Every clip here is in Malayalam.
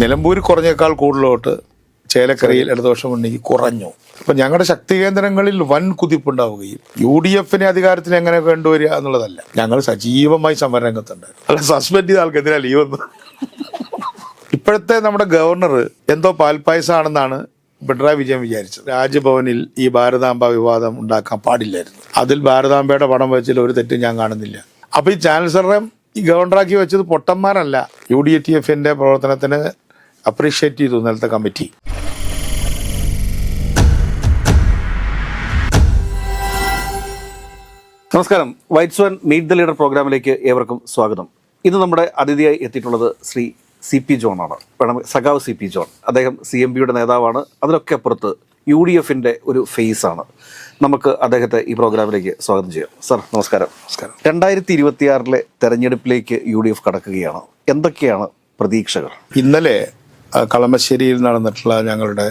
നിലമ്പൂർ കുറഞ്ഞേക്കാൾ കൂടുതലോട്ട് ചേലക്കരയിൽ ഇടതുപക്ഷം ഉണ്ടെങ്കിൽ കുറഞ്ഞു. അപ്പം ഞങ്ങളുടെ ശക്തി കേന്ദ്രങ്ങളിൽ വൻ കുതിപ്പുണ്ടാവുകയും യു ഡി എഫിനെ അധികാരത്തിൽ എങ്ങനെ കൊണ്ടുവരിക എന്നുള്ളതല്ല. ഞങ്ങൾ സജീവമായി സമരരംഗത്തുണ്ടായിരുന്നു അല്ല സസ്പെൻഡ് ചെയ്ത ആൾക്കെതിരെ ലീവെന്ന് ഇപ്പോഴത്തെ നമ്മുടെ ഗവർണർ എന്തോ പാൽപ്പായസമാണെന്നാണ് പിണറായി വിജയൻ വിചാരിച്ചത്. രാജ്ഭവനിൽ ഈ ഭാരതാംബ വിവാദം ഉണ്ടാക്കാൻ പാടില്ലായിരുന്നു. അതിൽ ഭാരതാംബയുടെ പടം വെച്ചതിൽ ഒരു തെറ്റും ഞാൻ കാണുന്നില്ല. അപ്പൊ ഈ ചാൻസലറെ ഈ ഗവർണറാക്കി വെച്ചത് പൊട്ടന്മാരല്ല. യു ഡി എഫിന്റെ പ്രവർത്തനത്തിന് അപ്രീഷിയേറ്റ് ചെയ്തു ഇന്നലത്തെ കമ്മിറ്റി. നമസ്കാരം. Whites one meet the leader പ്രോഗ്രാമിലേക്ക് ഏവർക്കും സ്വാഗതം. ഇന്ന് നമ്മുടെ അതിഥിയായി എത്തിയിട്ടുള്ളത് ശ്രീ സി പി ജോൺ ആണ്. വേണം സഖാവ് സി പി ജോൺ. അദ്ദേഹം സി എം പിയുടെ നേതാവാണ്. അതിനൊക്കെ അപ്പുറത്ത് യു ഡി എഫിന്റെ ഒരു ഫേസാണ് ആണ്. നമുക്ക് അദ്ദേഹത്തെ ഈ പ്രോഗ്രാമിലേക്ക് സ്വാഗതം ചെയ്യാം. സർ നമസ്കാരം. നമസ്കാരം. രണ്ടായിരത്തി ഇരുപത്തിയാറിലെ തെരഞ്ഞെടുപ്പിലേക്ക് യു ഡി എഫ് കടക്കുകയാണ്. എന്തൊക്കെയാണ് പ്രതീക്ഷകൾ? ഇന്നലെ കളമശ്ശേരിയിൽ നടന്നിട്ടുള്ള ഞങ്ങളുടെ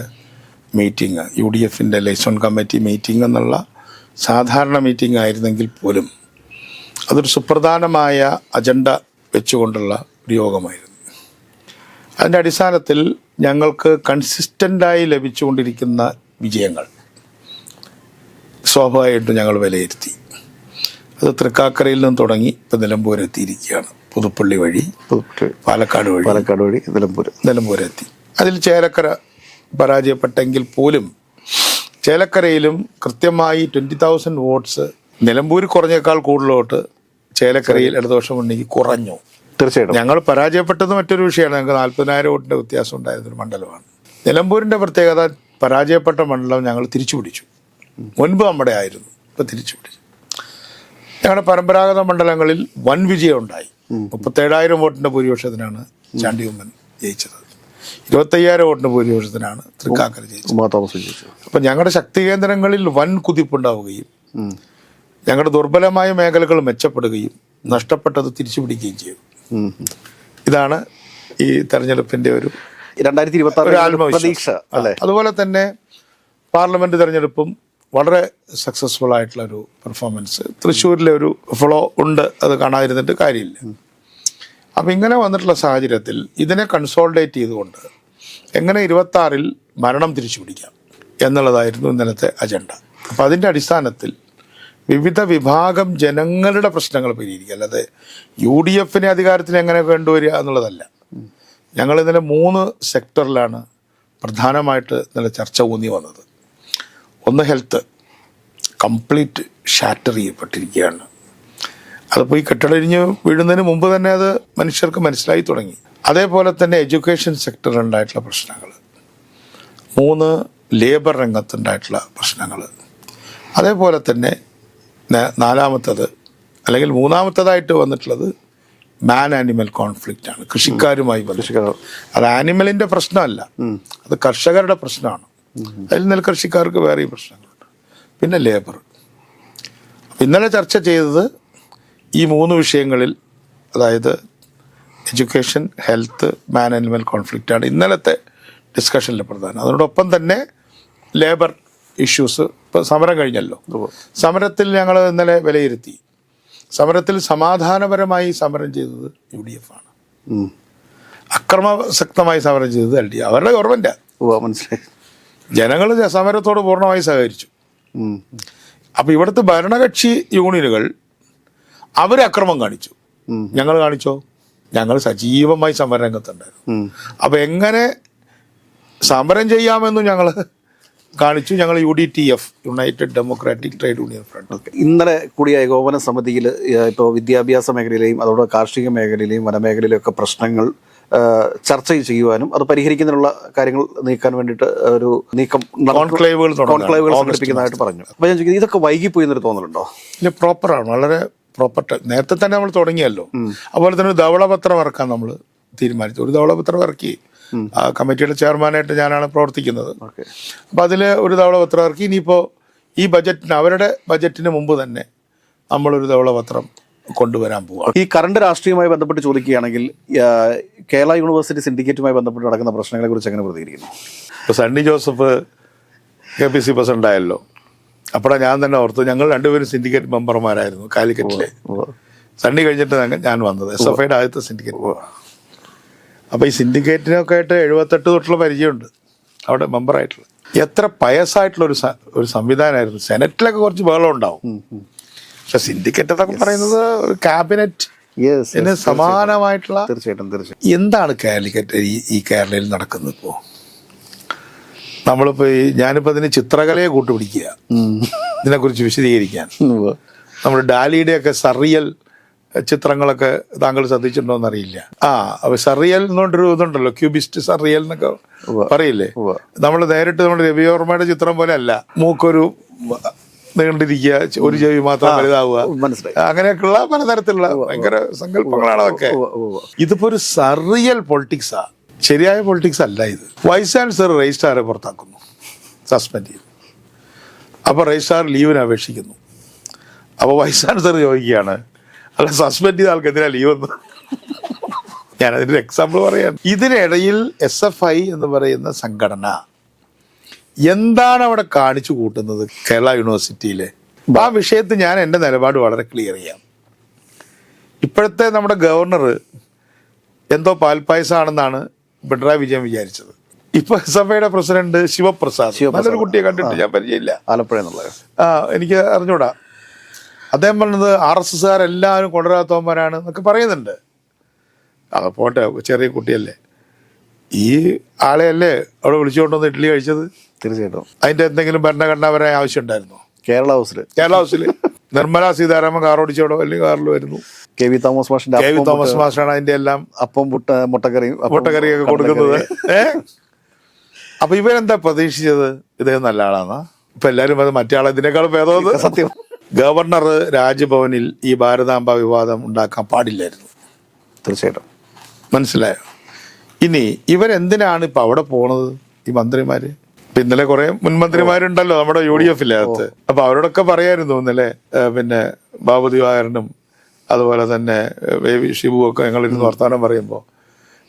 മീറ്റിംഗ് യു ഡി എഫിന്റെ ലൈസോൺ കമ്മിറ്റി മീറ്റിംഗ് എന്നുള്ള സാധാരണ മീറ്റിംഗ് ആയിരുന്നെങ്കിൽ പോലും അതൊരു സുപ്രധാനമായ അജണ്ട വെച്ചുകൊണ്ടുള്ള ഒരു യോഗമായിരുന്നു. അതിന്റെ അടിസ്ഥാനത്തിൽ ഞങ്ങൾക്ക് കൺസിസ്റ്റന്റായി ലഭിച്ചുകൊണ്ടിരിക്കുന്ന വിജയങ്ങൾ സ്വാഭാവികമായിട്ടും ഞങ്ങൾ വിലയിരുത്തി. അത് തൃക്കാക്കരയിൽ നിന്ന് തുടങ്ങി ഇപ്പം നിലമ്പൂരെത്തിയിരിക്കുകയാണ് പുതുപ്പള്ളി വഴി പാലക്കാട് വഴി പാലക്കാട് വഴി നിലമ്പൂർ നിലമ്പൂരെത്തി അതിൽ ചേലക്കര പരാജയപ്പെട്ടെങ്കിൽ പോലും ചേലക്കരയിലും കൃത്യമായി ട്വന്റി തൗസൻഡ് വോട്ട്സ് നിലമ്പൂർ കുറഞ്ഞേക്കാൾ കൂടുതലോട്ട് ചേലക്കരയിൽ ഇടതുപക്ഷം ഉണ്ടെങ്കിൽ കുറഞ്ഞു. തീർച്ചയായിട്ടും. ഞങ്ങൾ പരാജയപ്പെട്ടത് മറ്റൊരു വിഷയമാണ്. ഞങ്ങൾക്ക് നാൽപ്പതിനായിരം വോട്ടിന്റെ വ്യത്യാസം ഉണ്ടായിരുന്ന ഒരു മണ്ഡലമാണ്. നിലമ്പൂരിന്റെ പ്രത്യേകത പരാജയപ്പെട്ട മണ്ഡലം ഞങ്ങൾ തിരിച്ചു പിടിച്ചു മുൻപ് നമ്മുടെ ആയിരുന്നു. ഇപ്പം തിരിച്ചു പിടിച്ചു ഞങ്ങളുടെ പരമ്പരാഗത മണ്ഡലങ്ങളിൽ വൻ വിജയം ഉണ്ടായി. മുപ്പത്തേഴായിരം വോട്ടിന്റെ ഭൂരിപക്ഷത്തിനാണ് ചാണ്ടി ഉമ്മൻ ജയിച്ചത്. ഇരുപത്തയ്യായിരം വോട്ടിന് ഭൂരിപക്ഷത്തിനാണ് തൃക്കാക്കര ജയിച്ചത്. അപ്പൊ ഞങ്ങളുടെ ശക്തി കേന്ദ്രങ്ങളിൽ വൻ കുതിപ്പുണ്ടാവുകയും ഞങ്ങളുടെ ദുർബലമായ മേഖലകൾ മെച്ചപ്പെടുകയും നഷ്ടപ്പെട്ടത് തിരിച്ചു പിടിക്കുകയും ചെയ്തു ഇതാണ് ഈ തെരഞ്ഞെടുപ്പിന്റെ ഒരു രണ്ടായിരത്തി ഇരുപത്തി ആത്മവിശ്വാസം. അതുപോലെ തന്നെ പാർലമെന്റ് തെരഞ്ഞെടുപ്പും വളരെ സക്സസ്ഫുൾ ആയിട്ടുള്ള ഒരു പെർഫോമൻസ് തൃശ്ശൂരിലെ ഒരു ഫ്ലോ ഉണ്ട് അത് കാണാതിരുന്നിട്ട് കാര്യമില്ല. അപ്പം ഇങ്ങനെ വന്നിട്ടുള്ള സാഹചര്യത്തിൽ ഇതിനെ കൺസോൾഡേറ്റ് ചെയ്തുകൊണ്ട് എങ്ങനെ ഇരുപത്തി ആറിൽ മരണം തിരിച്ചു പിടിക്കാം എന്നുള്ളതായിരുന്നു ഇന്നലത്തെ അജണ്ട അപ്പം അതിന്റെ അടിസ്ഥാനത്തിൽ വിവിധ വിഭാഗം ജനങ്ങളുടെ പ്രശ്നങ്ങൾ പരിഹരിക്കുക. അല്ലാതെ യു ഡി എഫിനെ അധികാരത്തിൽ എങ്ങനെ കൊണ്ടുവരിക എന്നുള്ളതല്ല. ഞങ്ങൾ ഇന്നലെ മൂന്ന് സെക്ടറിലാണ് പ്രധാനമായിട്ട് ഇന്നലെ ചർച്ച ഊന്നി വന്നത്. ഒന്ന് ഹെൽത്ത് കംപ്ലീറ്റ് ഷാറ്റർ ചെയ്യപ്പെട്ടിരിക്കുകയാണ്. അതിപ്പോൾ ഈ കെട്ടിടരിഞ്ഞ് വീഴുന്നതിന് മുമ്പ് തന്നെ അത് മനുഷ്യർക്ക് മനസ്സിലായി തുടങ്ങി. അതേപോലെ തന്നെ എഡ്യൂക്കേഷൻ സെക്ടറിൽ ഉണ്ടായിട്ടുള്ള പ്രശ്നങ്ങൾ. മൂന്ന് ലേബർ രംഗത്തുണ്ടായിട്ടുള്ള പ്രശ്നങ്ങൾ. അതേപോലെ തന്നെ നാലാമത്തത് അല്ലെങ്കിൽ മൂന്നാമത്തതായിട്ട് വന്നിട്ടുള്ളത് മാൻ ആനിമൽ കോൺഫ്ലിക്റ്റ് ആണ്. കൃഷിക്കാരുമായി അത് ആനിമലിന്റെ പ്രശ്നമല്ല. അത് കർഷകരുടെ പ്രശ്നമാണ്. അതിൽ നെൽകൃഷിക്കാർക്ക് വേറെ പ്രശ്നങ്ങളുണ്ട്. പിന്നെ ലേബർ ഇന്നലെ ചർച്ച ചെയ്തത് ഈ മൂന്ന് വിഷയങ്ങളിൽ അതായത് education health man animal conflict ആണ് ഇന്നലത്തെ ഡിസ്കഷനിൽ പ്രധാനം. അതോടൊപ്പം തന്നെ ലേബർ ഇഷ്യൂസ് ഇപ്പോൾ സമരം കഴിഞ്ഞല്ലോ. സമരത്തിൽ ഞങ്ങൾ ഇന്നലെ വിലയിരുത്തി. സമരത്തിൽ സമാധാനപരമായി സമരം ചെയ്തത് യു ഡി എഫ് ആണ് അക്രമസക്തമായി സമരം ചെയ്തത് എൽ ഡി അവരുടെ ഗവൺമെന്റാണ് മനസ്സിലായി. ജനങ്ങൾ സമരത്തോട് പൂർണമായി സഹകരിച്ചു. അപ്പോൾ ഇവിടുത്തെ ഭരണകക്ഷി യൂണിയനുകൾ അവർ അക്രമം കാണിച്ചു. ഞങ്ങൾ കാണിച്ചോ? ഞങ്ങൾ സജീവമായി സമരരംഗത്തുണ്ടായിരുന്നു. അപ്പോൾ എങ്ങനെ സമരം ചെയ്യാമെന്ന് ഞങ്ങൾ കാണിച്ചു. ഞങ്ങൾ U D T F united democratic trade union front. ഇന്നലെ കൂടിയ ഏകോപന സമിതിയിൽ ഇപ്പോൾ വിദ്യാഭ്യാസ മേഖലയിലെയും അതോടൊപ്പം കാർഷിക മേഖലയിലെയും വനമേഖലയിലെയും ഒക്കെ പ്രശ്നങ്ങൾ ചർച്ച ചെയ്യുവാനും അത് പരിഹരിക്കുന്നതിനുള്ള കാര്യങ്ങൾ നീക്കാൻ വേണ്ടിയിട്ട് ഒരു നീക്കം കോൺക്ലേവുകൾ. കോൺക്ലേവുകൾ സംഘടിപ്പിക്കുന്നതായിട്ട് പറഞ്ഞു. അപ്പോൾ ഞാൻ ചോദിക്കുന്നത് ഇതൊക്കെ വൈകിപ്പോയി എന്നൊരു തോന്നലുണ്ടോ? ഇല്ല പ്രോപ്പറാണ് വളരെ പ്രോപ്പർ നേരത്തെ തന്നെ നമ്മൾ തുടങ്ങിയല്ലോ. അതുപോലെ തന്നെ ഒരു ധവളപത്രം ഇറക്കാൻ നമ്മൾ തീരുമാനിച്ചു. ഒരു ധവളപത്രം ഇറക്കി ആ കമ്മിറ്റിയുടെ ചെയർമാനായിട്ട് ഞാനാണ് പ്രവർത്തിക്കുന്നത്. അപ്പോൾ അതിൽ ഒരു ധവളപത്രം ഇറക്കി. ഇനിയിപ്പോൾ ഈ ബജറ്റിന് അവരുടെ ബജറ്റിന് മുമ്പ് തന്നെ നമ്മളൊരു ധവളപത്രം കൊണ്ടുവരാൻ പോവാ ഈ കറണ്ട് രാഷ്ട്രീയവുമായി ബന്ധപ്പെട്ട് ചോദിക്കുകയാണെങ്കിൽ കേരള യൂണിവേഴ്സിറ്റി സിൻഡിക്കേറ്റുമായി ബന്ധപ്പെട്ട് നടക്കുന്ന പ്രശ്നങ്ങളെ കുറിച്ച് എങ്ങനെ പ്രതികരിക്കുന്നു? ഇപ്പോൾ Sunny Joseph K P C president ആയല്ലോ. അപ്പോഴാണ് ഞാൻ തന്നെ ഓർത്തു ഞങ്ങൾ രണ്ടുപേരും സിൻഡിക്കേറ്റ് മെമ്പർമാരായിരുന്നു കാലിക്കറ്റിലെ. സണ്ണി കഴിഞ്ഞിട്ട് ഞാൻ വന്നത്. എസ് എഫ് ഐയുടെ ആദ്യത്തെ സിൻഡിക്കേറ്റ് അപ്പോൾ ഈ സിൻഡിക്കേറ്റിനൊക്കെ ആയിട്ട് എഴുപത്തെട്ട് തൊട്ടുള്ള പരിചയമുണ്ട് അവിടെ മെമ്പറായിട്ടുള്ള എത്ര പയസായിട്ടുള്ള ഒരു ഒരു സംവിധാനമായിരുന്നു. സെനറ്റിലൊക്കെ കുറച്ച് ബഹളം ഉണ്ടാവും. പക്ഷെ സിൻഡിക്കേറ്റ് എന്നൊക്കെ പറയുന്നത് ഒരു ക്യാബിനറ്റ് ഇതിന് സമാനമായിട്ടുള്ള തീർച്ചയായിട്ടും തീർച്ചയായിട്ടും. എന്താണ് കാലിക്കറ്റ് ഈ കേരളയിൽ നടക്കുന്നത് ഇപ്പോൾ നമ്മളിപ്പോൾ ഈ ഞാനിപ്പോൾ ഇതിന് ചിത്രകലയെ കൂട്ടുപിടിക്കുക. ഇതിനെക്കുറിച്ച് വിശദീകരിക്കാൻ. നമ്മൾ ഡാലിയുടെയൊക്കെ സറിയൽ ചിത്രങ്ങളൊക്കെ താങ്കൾ ശ്രദ്ധിച്ചിട്ടുണ്ടോ എന്നറിയില്ല. ആ അപ്പൊ സറിയൽ എന്നുകൊണ്ടൊരു ഇതുണ്ടല്ലോ ക്യൂബിസ്റ്റ് സറിയൽ എന്നൊക്കെ പറയില്ലേ. നമ്മൾ നേരിട്ട് നമ്മുടെ രവിവർമ്മയുടെ ചിത്രം പോലെ അല്ല മൂക്കൊരു നീണ്ടിരിക്കുക ഒരു ചെവി മാത്രം വലുതാവുക. മനസ്സിലായി. അങ്ങനെയൊക്കെയുള്ള പലതരത്തിലുള്ള ഭയങ്കര സങ്കല്പങ്ങളാണ് അതൊക്കെ. ഇതിപ്പോ ഒരു സറിയൽ പൊളിറ്റിക്സാ ശരിയായ പൊളിറ്റിക്സ് അല്ല ഇത്. വൈസ് ചാൻസലർ രജിസ്ട്രാറെ പുറത്താക്കുന്നു. സസ്പെൻഡ് ചെയ്തു. അപ്പോൾ രജിസ്ട്രാർ ലീവിന് അപേക്ഷിക്കുന്നു. അപ്പോൾ വൈസ് ചാൻസലർ ചോദിക്കുകയാണ് അല്ല സസ്പെൻഡ് ചെയ്ത ആൾക്കെതിരാ ലീവ് എന്ന് ഞാനതിന്റെ എക്സാമ്പിൾ പറയാം. ഇതിനിടയിൽ എസ് എഫ് ഐ എന്ന് പറയുന്ന സംഘടന എന്താണ് അവിടെ കാണിച്ചു കൂട്ടുന്നത് കേരള യൂണിവേഴ്സിറ്റിയിലെ? ആ വിഷയത്തിൽ ഞാൻ എന്റെ നിലപാട് വളരെ ക്ലിയർ ചെയ്യാം. ഇപ്പോഴത്തെ നമ്മുടെ ഗവർണർ എന്തോ പാൽപ്പായസമാണെന്നാണ് പിണറായി വിജയൻ വിചാരിച്ചത്. ഇപ്പൊ സഭയുടെ പ്രസിഡന്റ് ശിവപ്രസാദ്. നല്ലൊരു കുട്ടിയെ കണ്ടിട്ട് ഞാൻ പരിചയമില്ല. ആലപ്പുഴ ആ എനിക്ക് അറിഞ്ഞൂടാ. അദ്ദേഹം പറഞ്ഞത് ആർ എസ് എസ്സുകാരെല്ലാവരും കൊണ്ടുവരാത്തവന്മാരാണ് എന്നൊക്കെ പറയുന്നുണ്ട്. അത് പോട്ടെ ചെറിയ കുട്ടിയല്ലേ. ഈ ആളെയല്ലേ അവിടെ വിളിച്ചുകൊണ്ടുവന്ന് ഇഡ്ഡലി കഴിച്ചത്? തീർച്ചയായിട്ടും. അതിന്റെ എന്തെങ്കിലും ഭരണഘടനാപരമായ ആവശ്യം ഉണ്ടായിരുന്നു കേരള ഹൗസിൽ. കേരള ഹൗസിൽ നിർമ്മല സീതാരാമൻ കാർ ഓടിച്ചോടോ അല്ലെങ്കിൽ കാറിൽ വരുന്നു. കെ വി തോമസ് മാഷിന്റെ കെ വി തോമസ് മാഷാണ് അതിന്റെ എല്ലാം അപ്പം മുട്ട മുട്ടക്കറിയും മുട്ടക്കറിയൊക്കെ കൊടുക്കുന്നത്. അപ്പൊ ഇവരെന്താ പ്രതീക്ഷിച്ചത്? ഇദ്ദേഹം നല്ല ആളാണ് ഇപ്പൊ എല്ലാരും അത് മറ്റേ ഇതിനേക്കാൾ ഭേദമെന്ന് സത്യം. ഗവർണർ രാജ്ഭവനിൽ ഈ ഭാരതാംബ വിവാദം ഉണ്ടാക്കാൻ പാടില്ലായിരുന്നു. തീർച്ചയായിട്ടും. മനസ്സിലായോ? ഇനി ഇവരെന്തിനാണ് ഇപ്പൊ അവിടെ പോണത് ഈ മന്ത്രിമാര്? ഇന്നലെ കുറെ മുൻമന്ത്രിമാരുണ്ടല്ലോ നമ്മുടെ യു ഡി എഫിലെ അകത്ത്. അപ്പൊ അവരോടൊക്കെ പറയായിരുന്നു ഇന്നലെ പിന്നെ ബാബു ദിവാകരനും അതുപോലെ തന്നെ ഷിബു ഒക്കെ ഞങ്ങളിരുന്ന് വർത്തമാനം പറയുമ്പോൾ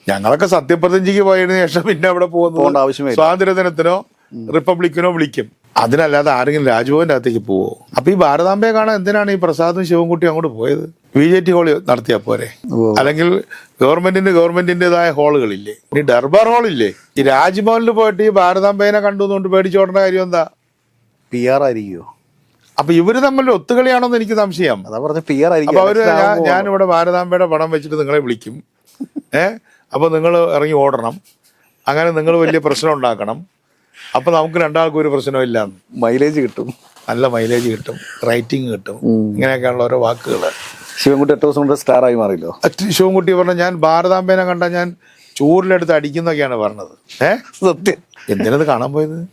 ഞങ്ങളൊക്കെ സത്യപ്രതിജ്ഞയ്ക്ക് പോയതിനു ശേഷം പിന്നെ അവിടെ പോകുന്നത് ആവശ്യമേ സ്വാതന്ത്ര്യദിനത്തിനോ റിപ്പബ്ലിക്കിനോ വിളിക്കും. അതിനല്ലാതെ ആരെങ്കിലും രാജ്ഭവന്റെ അകത്തേക്ക് പോവോ? അപ്പൊ ഈ ഭാരതാംബയെ കാണാൻ എന്തിനാണ് ഈ പ്രസാദും ശിവൻകുട്ടിയും അങ്ങോട്ട് പോയത്? ബി ജെ ടി ഹോളി നടത്തിയാൽ പോരെ. അല്ലെങ്കിൽ ഗവൺമെന്റിന്റെ ഗവൺമെന്റിന്റേതായ ഹാളുകളില്ലേ? ഇനി ദർബാർ ഹാളില്ലേ? ഈ രാജ്ഭവനിൽ പോയിട്ട് ഈ ഭാരതാംബേനെ കണ്ടു എന്നുകൊണ്ട് പേടിച്ചോടേണ്ട കാര്യം എന്താ? പി ആർ ആയിരിക്കുമോ അപ്പൊ ഇവർ തമ്മിൽ ഒത്തുകളിയാണോന്ന് എനിക്ക് സംശയം. അതാ പറഞ്ഞ പി ആർ അപ്പൊ അവർ ഞാൻ ഇവിടെ ഞാനിവിടെ ഭാരതാംബയുടെ പടം വെച്ചിട്ട് നിങ്ങളെ വിളിക്കും. ഏ? അപ്പൊ നിങ്ങൾ ഇറങ്ങി ഓടണം. അങ്ങനെ നിങ്ങൾ വലിയ പ്രശ്നം ഉണ്ടാക്കണം. അപ്പൊ നമുക്ക് രണ്ടാൾക്കും ഒരു പ്രശ്നമില്ല മൈലേജ് കിട്ടും. നല്ല മൈലേജ് കിട്ടും. റൈറ്റിംഗ് കിട്ടും. ഇങ്ങനെയൊക്കെയുള്ള ഓരോ വാക്കുകൾ ശിവൻകുട്ടി എട്ട് ദിവസം കൊണ്ട് സ്റ്റാർ ആയി മാറിയല്ലോ ശിവൻകുട്ടി പറഞ്ഞ ഞാൻ ഭാരതാംബേനെ കണ്ട ഞാൻ ചൂരിലെടുത്ത് അടിക്കുന്നൊക്കെയാണ് പറഞ്ഞത്. ഏ? സത്യം. എന്തിനത് കാണാൻ പോയത്?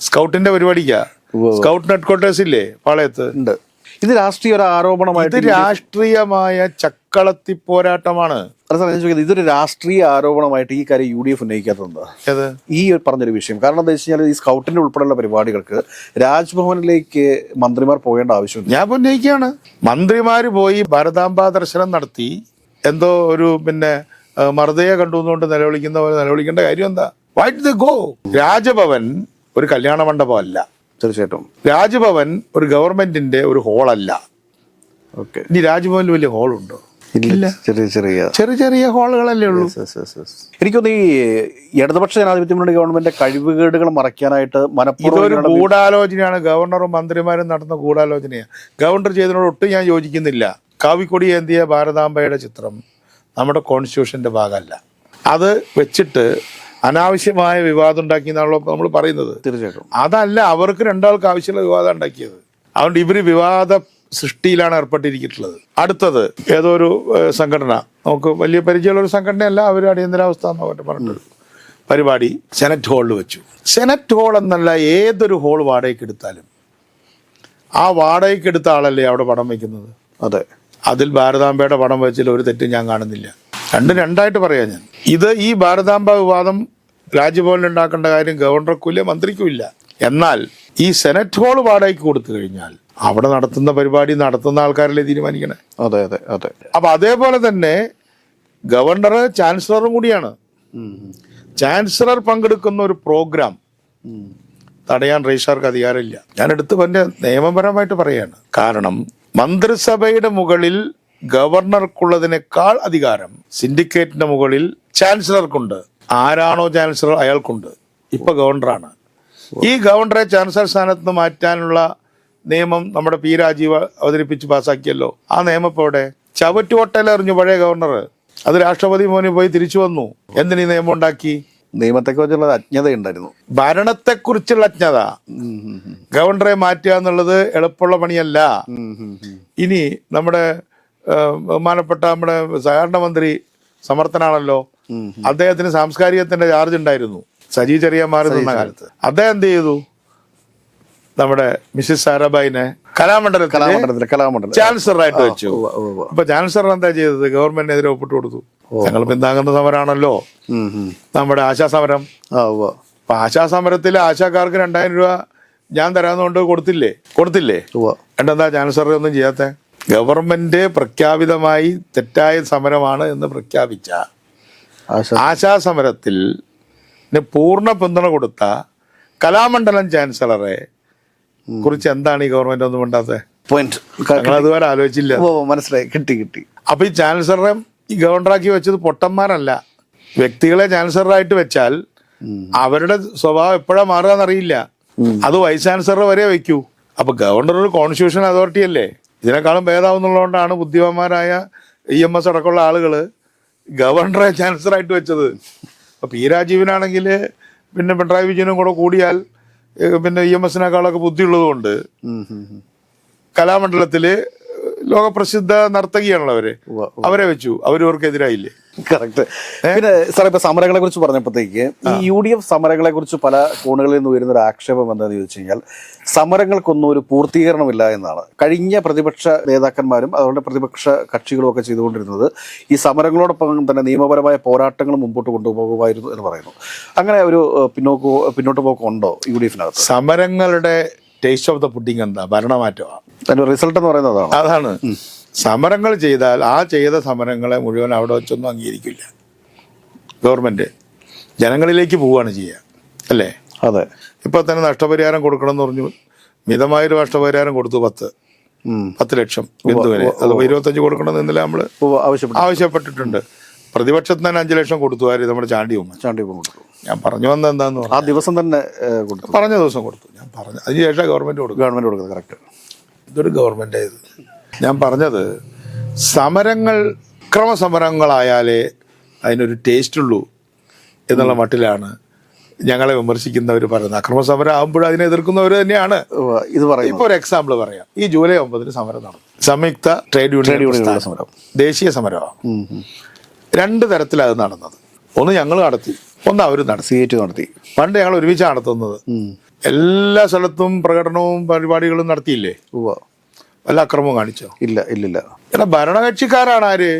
സ്കൗട്ടിന്റെ പരിപാടിക്കാ. ഉവ്വ് ഹെഡ് സ്കൗട്ട് ഹെഡ്ക്വാർട്ടേഴ്സ് ഇല്ലേ പാളയത്ത്? ഉണ്ട്. ഇത് രാഷ്ട്രീയ ഒരു ആരോപണമായിട്ട് ഇത് രാഷ്ട്രീയമായ ചക്കളത്തി പോരാട്ടമാണ്. അല്ല സാർ ഞാൻ ചോദിക്കുന്നത് ഇതൊരു രാഷ്ട്രീയ ആരോപണമായിട്ട് ഈ കാര്യം യു ഡി എഫ് ഉന്നയിക്കാത്തത് ഈ പറഞ്ഞൊരു വിഷയം. കാരണം എന്താ വെച്ച് കഴിഞ്ഞാൽ ഈ സ്കൗട്ടിന്റെ ഉൾപ്പെടെയുള്ള പരിപാടികൾക്ക് രാജ്ഭവനിലേക്ക് മന്ത്രിമാർ പോകേണ്ട ആവശ്യമില്ല ഞാൻ ഉന്നയിക്കുകയാണ്. മന്ത്രിമാർ പോയി ഭാരതാംബ ദർശനം നടത്തി. എന്തോ ഒരു പിന്നെ മറുതയെ കണ്ടുകൊണ്ട് നിലവിളിക്കുന്ന പോലെ നിലവിളിക്കേണ്ട കാര്യം എന്താ? വൈറ്റ് ദ ഗോ രാജഭവൻ ഒരു കല്യാണ മണ്ഡപം അല്ല തീർച്ചയായിട്ടും. രാജ്ഭവൻ ഒരു ഗവൺമെന്റിന്റെ ഒരു ഹോളല്ല. ഓക്കെ. ഇനി രാജ്ഭവനിൽ വലിയ ഹോളുണ്ടോ? ഇല്ല. ചെറിയ ചെറിയ ചെറിയ ചെറിയ ഹോളുകളല്ലേ ഉള്ളൂ. എനിക്കൊന്ന് ഈ ഇടതുപക്ഷ ജനാധിപത്യ മുന്നണി ഗവൺമെന്റ് കഴിവുകേടുകൾ മറയ്ക്കാനായിട്ട് ഇതൊരു ഇങ്ങനെയുള്ള ഗൂഢാലോചനയാണ്. ഗവർണറും മന്ത്രിമാരും നടന്ന ഗൂഢാലോചനയാണ്. ഗവർണർ ചെയ്തതിനോട് ഒട്ടും ഞാൻ യോജിക്കുന്നില്ല. കാവിക്കൊടി ഏന്തിയ ഭാരതാംബയുടെ ചിത്രം നമ്മുടെ കോൺസ്റ്റിറ്റ്യൂഷന്റെ ഭാഗമല്ല. അത് വെച്ചിട്ട് അനാവശ്യമായ വിവാദം ഉണ്ടാക്കി എന്നാണല്ലോ നമ്മൾ പറയുന്നത്. തീർച്ചയായിട്ടും. അതല്ല അവർക്ക് രണ്ടാൾക്ക് ആവശ്യമുള്ള വിവാദം ഉണ്ടാക്കിയത്. അതുകൊണ്ട് ഇവർ വിവാദ സൃഷ്ടിയിലാണ് ഏർപ്പെട്ടിരിക്കുന്നത്. അടുത്തത് ഏതോ ഒരു സംഘടന. നമുക്ക് വലിയ പരിചയമുള്ള ഒരു സംഘടനയല്ല അവർ അടിയന്തരാവസ്ഥ എന്നോ മറ്റോ പറഞ്ഞിട്ടൊരു പരിപാടി സെനറ്റ് ഹാളിൽ വെച്ചു. സെനറ്റ് ഹോൾ എന്നല്ല ഏതൊരു ഹോൾ വാടകയ്ക്ക് എടുത്താലും. ആ വാടകയ്ക്ക് എടുത്ത ആളല്ലേ അവിടെ പടം വയ്ക്കുന്നത്? അതെ. അതിൽ ഭാരതാംബയുടെ പടം വെച്ചതിൽ ഒരു തെറ്റും ഞാൻ കാണുന്നില്ല. രണ്ടും രണ്ടായിട്ട് പറയാം ഞാൻ. ഇത് ഈ ഭാരതാംബ വിവാദം രാജ്ഭവനിൽ ഉണ്ടാക്കേണ്ട കാര്യം ഗവർണർക്കും ഇല്ല മന്ത്രിക്കും ഇല്ല എന്നാൽ ഈ സെനറ്റ് ഹോൾ വാടകയ്ക്ക് കൊടുത്തു കഴിഞ്ഞാൽ അവിടെ നടത്തുന്ന പരിപാടി നടത്തുന്ന ആൾക്കാരല്ലേ തീരുമാനിക്കണേ? അതെ അതെ അതെ. അപ്പൊ അതേപോലെ തന്നെ ഗവർണർ ചാൻസലറും കൂടിയാണ്. ചാൻസലർ പങ്കെടുക്കുന്ന ഒരു പ്രോഗ്രാം തടയാൻ രജിസ്ട്രാർക്ക് അധികാരമില്ല. ഞാൻ എടുത്ത് പറഞ്ഞ നിയമപരമായിട്ട് പറയാണ്. കാരണം മന്ത്രിസഭയുടെ മുകളിൽ ഗവർണർക്കുള്ളതിനേക്കാൾ അധികാരം സിൻഡിക്കേറ്റിന്റെ മുകളിൽ ചാൻസലർക്കുണ്ട്. ആരാണോ ചാൻസലർ അയാൾക്കുണ്ട്. ഇപ്പൊ ഗവർണറാണ്. ഈ ഗവർണറെ ചാൻസലർ സ്ഥാനത്ത് നിന്ന് മാറ്റാനുള്ള നിയമം നമ്മുടെ പി രാജീവ് അവതരിപ്പിച്ച് പാസാക്കിയല്ലോ. ആ നിയമം ഇപ്പോൾ അവിടെ പഴയ ഗവർണർ. അത് രാഷ്ട്രപതി മോനെ പോയി തിരിച്ചു വന്നു. എന്തിനീ നിയമം ഉണ്ടാക്കി? നിയമത്തെക്കുറിച്ചുള്ള ഭരണത്തെ ഭരണത്തെക്കുറിച്ചുള്ള അജ്ഞത. ഗവർണറെ മാറ്റുക എന്നുള്ളത് എളുപ്പമുള്ള പണിയല്ല. ഇനി നമ്മുടെ ബഹുമാനപ്പെട്ട നമ്മുടെ സഹകരണ മന്ത്രി സമർത്ഥനാണല്ലോ. അദ്ദേഹത്തിന് സാംസ്കാരികത്തിന്റെ ചാർജ് ഉണ്ടായിരുന്നു. സജി ചെറിയമാർ നിന്ന കാലത്ത്. അദ്ദേഹം എന്ത് ചെയ്തു? നമ്മുടെ മിസ്സിസ് സാരാബായിനെ കലാമണ്ഡലത്തിൽ കലാമണ്ഡലത്തിലെ കലാമണ്ഡലം. ചാൻസലറായിട്ട് വെച്ചു. അപ്പൊ ചാൻസലർ എന്താ ചെയ്തത്? ഗവൺമെന്റിനെതിരെ ഒപ്പിട്ട് കൊടുത്തു. ഞങ്ങൾ പിന്താങ്ങുന്ന സമരമാണല്ലോ. നമ്മുടെ ആശാ സമരം അപ്പൊ ആശാ സമരത്തിൽ ആശാക്കാർക്ക് രണ്ടായിരം രൂപ ഞാൻ തരാന്നുകൊണ്ട് കൊടുത്തില്ലേ? കൊടുത്തില്ലേ. എന്താ ചാൻസലർ ഒന്നും ചെയ്യാത്ത? ഗവൺമെന്റ് പ്രഖ്യാപിതമായി തെറ്റായ സമരമാണ് എന്ന് പ്രഖ്യാപിച്ച ആശാസമരത്തിൽ ആശാ സമരത്തിൽ ന് പൂർണ പിന്തുണ കൊടുത്ത കലാമണ്ഡലം ചാൻസലറെ കുറിച്ച് എന്താണ് ഈ ഗവൺമെന്റ് ഒന്നും ഉണ്ടാത്തത് പോയിന്റ് അതുപോലെ ആലോചിച്ചില്ല. മനസ്സിലായി. കിട്ടി കിട്ടി. അപ്പൊ ഈ ചാൻസലറെ ഈ ഗവർണറാക്കി വെച്ചത് പൊട്ടന്മാരല്ല. വ്യക്തികളെ ചാൻസലറായിട്ട് വെച്ചാൽ അവരുടെ സ്വഭാവം എപ്പോഴാ മാറുക എന്നറിയില്ല. അത് വൈസ് ചാൻസലർ വരെ വെക്കൂ അപ്പൊ ഗവർണർ ഒരു കോൺസ്റ്റിറ്റ്യൂഷൻ അതോറിറ്റി അല്ലേ? ഇതിനേക്കാളും ഭേദാവുന്നുള്ളതുകൊണ്ടാണ് ബുദ്ധിമാന്മാരായ ഇ എം എസ് അടക്കമുള്ള ആളുകൾ ഗവർണറെ ചാൻസലറായിട്ട് വെച്ചത്. അപ്പോൾ പി രാജീവിനാണെങ്കിൽ പിന്നെ പിണറായി വിജയനും കൂടെ കൂടിയാൽ പിന്നെ ഇ എം എസിനേക്കാളൊക്കെ ബുദ്ധിയുള്ളതുകൊണ്ട് കലാമണ്ഡലത്തിൽ ലോകപ്രസിദ്ധ നർത്തകിയാണല്ലോ അവർ. അവരെ വെച്ചു. അവർ ഇവർക്കെതിരായില്ലേ കറക്റ്റ് പിന്നെ സാർ ഇപ്പൊ സമരങ്ങളെ കുറിച്ച് പറഞ്ഞപ്പോഴത്തേക്ക് ഈ യു ഡി എഫ് സമരങ്ങളെ കുറിച്ച് പല കോണുകളിൽ നിന്ന് വരുന്ന ഒരു ആക്ഷേപം എന്താണെന്ന് ചോദിച്ചു കഴിഞ്ഞാൽ സമരങ്ങൾക്കൊന്നും ഒരു പൂർത്തീകരണമില്ല എന്നാണ്. കഴിഞ്ഞ പ്രതിപക്ഷ നേതാക്കന്മാരും അതുപോലെ പ്രതിപക്ഷ കക്ഷികളും ഒക്കെ ചെയ്തുകൊണ്ടിരുന്നത് ഈ സമരങ്ങളോടൊപ്പം തന്നെ നിയമപരമായ പോരാട്ടങ്ങൾ മുമ്പോട്ട് കൊണ്ടുപോകുമായിരുന്നു എന്ന് പറയുന്നു. അങ്ങനെ ഒരു പിന്നോക്കോ പിന്നോട്ട് പോക്കുണ്ടോ യു ഡി എഫിനകത്ത്? സമരങ്ങളുടെ ടേസ്റ്റ് ഓഫ് ദ പുഡിംഗ് എന്താ? ഭരണമാറ്റമാണ് റിസൾട്ട് എന്ന് പറയുന്നത് അതാണ്. അതാണ് സമരങ്ങൾ ചെയ്താൽ ആ ചെയ്ത സമരങ്ങളെ മുഴുവൻ അവിടെ വെച്ചൊന്നും അംഗീകരിക്കില്ല. ഗവൺമെന്റ് ജനങ്ങളിലേക്ക് പോവുകയാണ് ചെയ്യുക. അല്ലേ? അതെ. ഇപ്പൊ തന്നെ നഷ്ടപരിഹാരം കൊടുക്കണം എന്ന് പറഞ്ഞു. മിതമായൊരു നഷ്ടപരിഹാരം കൊടുത്തു പത്ത്. പത്ത് ലക്ഷം ബിന്ദുവിന് അത് ഇരുപത്തഞ്ച് കൊടുക്കണമെന്ന് ഇന്നലെ നമ്മൾ ആവശ്യപ്പെട്ടു ആവശ്യപ്പെട്ടിട്ടുണ്ട്. പ്രതിപക്ഷത്തിന് തന്നെ അഞ്ചു ലക്ഷം കൊടുത്തു. ആര് നമ്മുടെ ചാണ്ടി ഉമ്മ ചാണ്ടി ഉമ്മ കൊടുത്തു. ഞാൻ പറഞ്ഞു വന്നത് എന്താന്ന് ആ ദിവസം തന്നെ കൊടുത്തു. പറഞ്ഞ ദിവസം കൊടുത്തു. ഞാൻ പറഞ്ഞു അതിനുശേഷം ഗവൺമെന്റ് കൊടുക്കും. ഗവൺമെന്റ് കൊടുക്കുന്നത് കറക്റ്റ്. ഇതൊരു ഗവൺമെന്റ് ഇത് ഞാൻ പറഞ്ഞത് സമരങ്ങൾ ക്രമസമരങ്ങളായാലേ അതിനൊരു ടേസ്റ്റ് ഉള്ളൂ എന്നുള്ള മട്ടിലാണ് ഞങ്ങളെ വിമർശിക്കുന്നവർ പറയുന്നത്. അക്രമസമരം ആകുമ്പോഴും അതിനെ എതിർക്കുന്നവർ തന്നെയാണ്. ഇത് പറയുന്നത് ഇപ്പോൾ ഒരു എക്സാമ്പിൾ പറയാം. ഈ ജൂലൈ ഒമ്പതിന് സമരം നടന്നു. സംയുക്ത ട്രേഡ് യൂണിയൻ സമരം. ദേശീയ സമരമാണ്. രണ്ട് തരത്തിലാണ് അത് നടന്നത്. ഒന്ന് ഞങ്ങൾ നടത്തി ഒന്ന് അവർ നടത്തി. സീറ്റ് നടത്തി. പണ്ട് ഞങ്ങൾ ഒരുമിച്ച് നടത്തുന്നത്. എല്ലാ സ്ഥലത്തും പ്രകടനവും പരിപാടികളും നടത്തിയില്ലേ? വല്ല അക്രമവും കാണിച്ചോ? ഇല്ല ഇല്ലില്ല. എടാ ഭരണകക്ഷിക്കാരാണ് ആര്?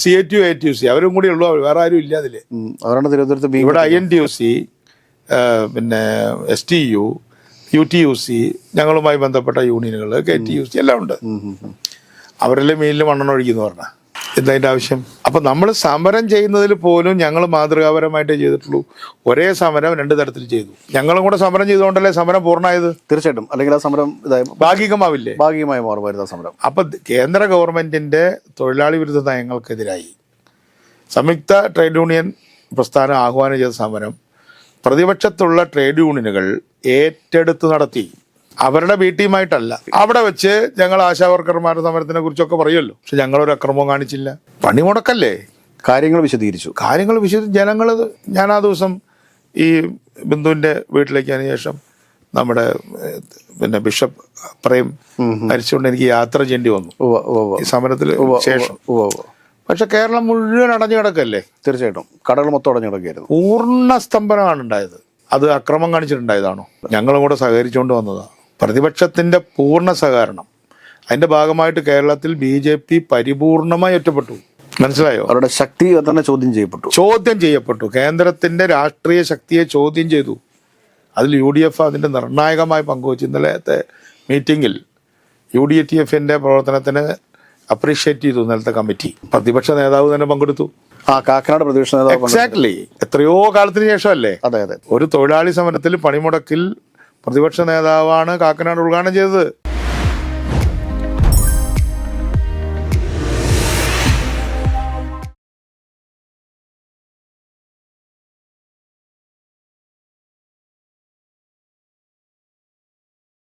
C A T U A T U C അവരും കൂടി ഉള്ളൂ വേറെ ആരും ഇല്ല അതിൽ. അവരാണ് തിരുവനന്തപുരത്ത് ഇവിടെ I N T U C പിന്നെ S T U U T U C ഞങ്ങളുമായി ബന്ധപ്പെട്ട യൂണിയനുകൾ കെ ടി യു സി എല്ലാം ഉണ്ട്. അവരെല്ലാം മെയിനിൽ മണ്ണെണ്ണ ഒഴിക്കുന്നു പറഞ്ഞ. എന്തതിന്റെ ആവശ്യം? അപ്പൊ നമ്മൾ സമരം ചെയ്യുന്നതിൽ പോലും ഞങ്ങൾ മാതൃകാപരമായിട്ടേ ചെയ്തിട്ടുള്ളൂ. ഒരേ സമരം രണ്ട് തരത്തിൽ ചെയ്തു. ഞങ്ങളും കൂടെ സമരം ചെയ്തുകൊണ്ടല്ലേ സമരം പൂർണമായത്? തീർച്ചയായിട്ടും. അല്ലെങ്കിൽ ആ സമരം ഇതായി ഭാഗികമാവില്ലേ? ഭാഗികമായി മാറുമായിരുന്നു ആ സമരം. അപ്പൊ കേന്ദ്ര ഗവൺമെന്റിന്റെ തൊഴിലാളി വിരുദ്ധ നയങ്ങൾക്കെതിരായി സംയുക്ത ട്രേഡ് യൂണിയൻ പ്രസ്ഥാനം ആഹ്വാനം ചെയ്ത സമരം പ്രതിപക്ഷത്തുള്ള ട്രേഡ് യൂണിയനുകൾ ഏറ്റെടുത്ത് നടത്തി. അവരുടെ ബി ടീമായിട്ടല്ല അവിടെ വെച്ച് ഞങ്ങൾ ആശാവർക്കർമാരുടെ സമരത്തിനെ കുറിച്ചൊക്കെ പറയുമല്ലോ. പക്ഷെ ഞങ്ങളൊരു അക്രമവും കാണിച്ചില്ല. പണി മുടക്കല്ലേ? കാര്യങ്ങൾ വിശദീകരിച്ചു. കാര്യങ്ങൾ വിശദ ജനങ്ങൾ ഞാൻ ആ ദിവസം ഈ ബിന്ദുവിന്റെ വീട്ടിലേക്ക് അതിന് ശേഷം നമ്മുടെ പിന്നെ ബിഷപ്പ് പ്രേം മരിച്ചുകൊണ്ട് എനിക്ക് യാത്ര ചെയ്യേണ്ടി വന്നു. ഈ സമരത്തിൽ ശേഷം. പക്ഷെ കേരളം മുഴുവൻ അടഞ്ഞു കിടക്കല്ലേ? തീർച്ചയായിട്ടും. കടകൾ മൊത്തം അടഞ്ഞു കിടക്കുകയായിരുന്നു. പൂർണ സ്തംഭനമാണ് ഉണ്ടായത് അത് അക്രമം കാണിച്ചിട്ടുണ്ടായതാണോ? ഞങ്ങളും കൂടെ സഹകരിച്ചുകൊണ്ട് വന്നതാ. പ്രതിപക്ഷത്തിന്റെ പൂർണ സഹകരണം. അതിന്റെ ഭാഗമായിട്ട് കേരളത്തിൽ ബി ജെ പി പരിപൂർണമായി ഒറ്റപ്പെട്ടു. മനസ്സിലായോ? അവരുടെ ശക്തി തന്നെ ചോദ്യം ചെയ്യപ്പെട്ടു. ചോദ്യം ചെയ്യപ്പെട്ടു. കേന്ദ്രത്തിന്റെ രാഷ്ട്രീയ ശക്തിയെ ചോദ്യം ചെയ്തു. അതിൽ യു ഡി എഫ് അതിന്റെ നിർണായകമായി പങ്കുവച്ചു. ഇന്നലത്തെ മീറ്റിംഗിൽ യു ഡി ടി എഫിന്റെ പ്രവർത്തനത്തിന് അപ്രീഷിയേറ്റ് ചെയ്തു ഇന്നലത്തെ കമ്മിറ്റി. പ്രതിപക്ഷ നേതാവ് തന്നെ പങ്കെടുത്തു. ആ കാക്കനാട് പ്രതിപക്ഷ നേതാവ്. എക്സാക്ട്ലി എത്രയോ കാലത്തിന് ശേഷമല്ലേ? അതെ അതെ. ഒരു തൊഴിലാളി സമരത്തിൽ പണിമുടക്കിൽ പ്രതിപക്ഷ നേതാവാണ് കാക്കനാട് ഉദ്ഘാടനം ചെയ്തത്.